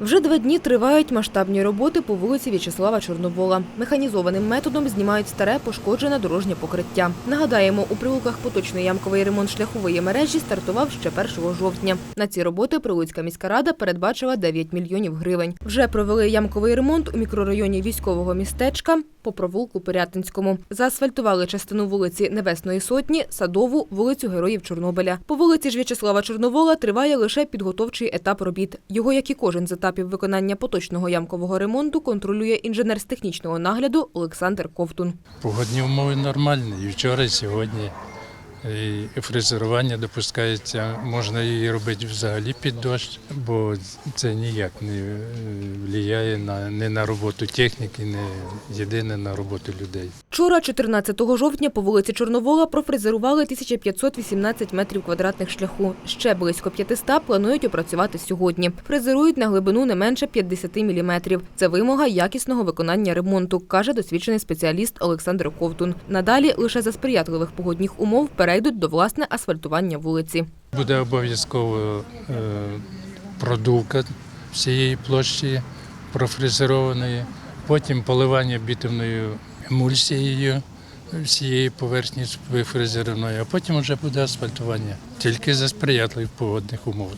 Вже два дні тривають масштабні роботи по вулиці В'ячеслава Чорновола. Механізованим методом знімають старе пошкоджене дорожнє покриття. Нагадаємо, у прилуках поточний ямковий ремонт шляхової мережі стартував ще 1 жовтня. На ці роботи Прилуцька міська рада передбачила 9 мільйонів гривень. Вже провели ямковий ремонт у мікрорайоні військового містечка по провулку Пирятинському. Заасфальтували частину вулиці Небесної Сотні, Садову, вулицю Героїв Чорнобиля. По вулиці ж В'ячеслава Чорновола триває лише підготовчий етап робіт. Його, як і кожен з етапів виконання поточного ямкового ремонту, контролює інженер з технічного нагляду Олександр Ковтун. Погодні умови нормальні. І вчора, і сьогодні. І фрезерування допускається, можна її робити взагалі під дощ, бо це ніяк не е, впливає на, не на роботу техніки, не єдине на роботу людей. Вчора, 14 жовтня, по вулиці Чорновола профрезерували 1518 метрів квадратних шляху. Ще близько 500 планують опрацювати сьогодні. Фрезерують на глибину не менше 50 міліметрів. Це вимога якісного виконання ремонту, каже досвідчений спеціаліст Олександр Ковтун. Надалі лише за сприятливих погодних умов перейдуть до власне асфальтування вулиці. Буде обов'язково е, продувка всієї площі профрезерованої, потім поливання бітумною емульсією всієї поверхні вифрезерованої, а потім вже буде асфальтування. Тільки за сприятливих погодних умов.